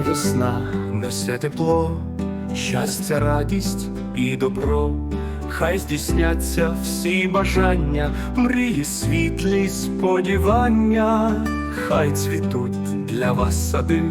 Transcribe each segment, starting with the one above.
весна несе тепло, щастя, радість і добро. Хай здійсняться всі бажання, мрії, світлі сподівання, хай цвітуть для вас сади,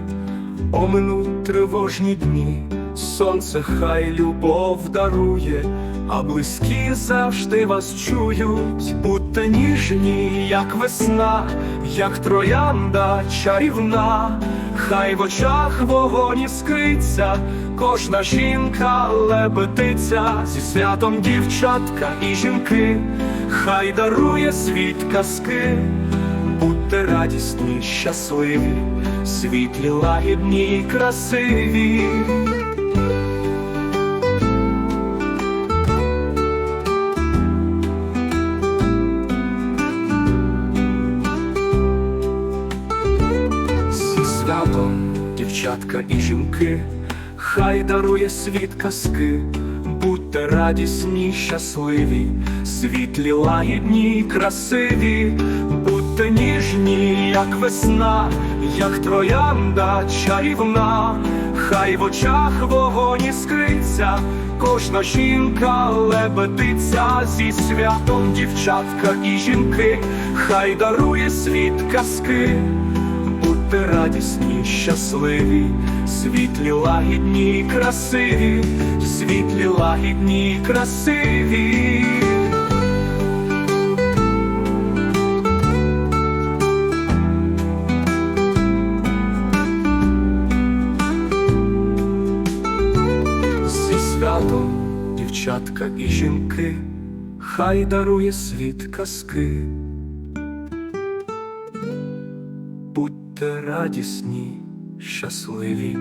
оминуть тривожні дні, сонце хай любов дарує, а близькі завжди вас чують, будьте ніжні, як весна, як троянда чарівна, хай в очах вогонь іскриться, кожна жінка лебедиться зі святом дівчатка і жінки, хай дарує світ казки, будьте радісні, щасливі, світлі, лагідні, і красиві. Святом, дівчатка і жінки, хай дарує світ казки, будьте радісні, щасливі, світлі, лагідні, красиві, будьте ніжні, як весна, як троянда чарівна, хай в очах вогонь іскриться, кожна жінка лебедиться зі святом, дівчатка і жінки, хай дарує світ казки. Будьте радісні, щасливі, світлі, лагідні, і красиві, світлі, лагідні, і красиві. Зі святом, дівчатка і жінки, хай дарує світ казки. Будьте радісні, щасливі,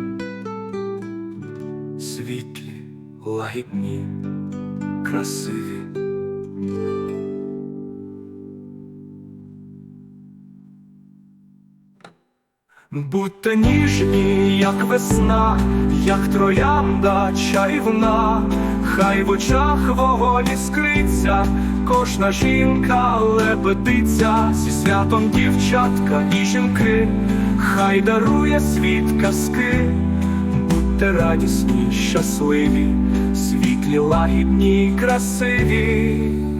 світлі, лагідні, красиві. Будьте ніжні, як весна, як троянда чарівна, хай в очах вогонь іскриться, кожна жінка лебедиться, зі святом дівчатка і жінки, хай дарує світ казки, будьте радісні, щасливі, світлі, лагідні, красиві.